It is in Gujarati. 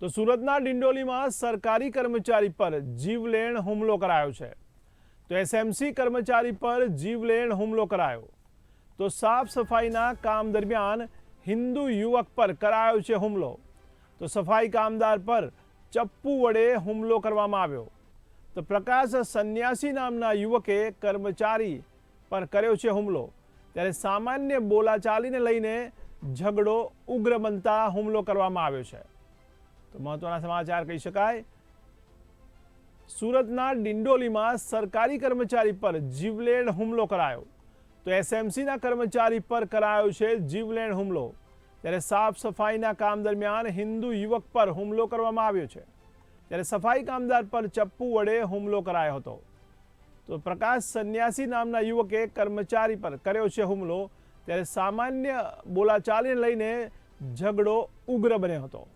તો સુરતના ડિંડોલીમાં સરકારી કર્મચારી પર જીવલેણ હુમલો કરાયો છે. તો એસએમસી કર્મચારી પર જીવલેણ હુમલો કરાયો. તો સાફ સફાઈના કામ દરમિયાન હિન્દુ યુવક પર કરાયો છે હુમલો. તો સફાઈ કામદાર પર ચપ્પુ વડે હુમલો કરવામાં આવ્યો. તો પ્રકાશ સંન્યાસી નામના યુવકે કર્મચારી પર કર્યો છે હુમલો. ત્યારે સામાન્ય બોલાચાલીને લઈને ઝઘડો ઉગ્ર બનતા હુમલો કરવામાં આવ્યો છે. તો મહત્વના સમાચાર કહી શકાય. સુરતના ડિંડોલીમાં સરકારી કર્મચારી પર જીવલેણ હુમલો કરાયો. તો એસએમસીના કર્મચારી પર કરાયો છે જીવલેણ હુમલો. ત્યારે સાફ સફાઈના કામ દરમિયાન હિન્દુ યુવક પર હુમલો કરવામાં આવ્યો છે. ત્યારે સફાઈ કામદાર પર ચપ્પુ વડે હુમલો કરાયો હતો. તો પ્રકાશ સંન્યાસી નામના યુવકે કર્મચારી પર કર્યો છે હુમલો. ત્યારે સામાન્ય બોલાચાલીને લઈને ઝઘડો ઉગ્ર બન્યો હતો.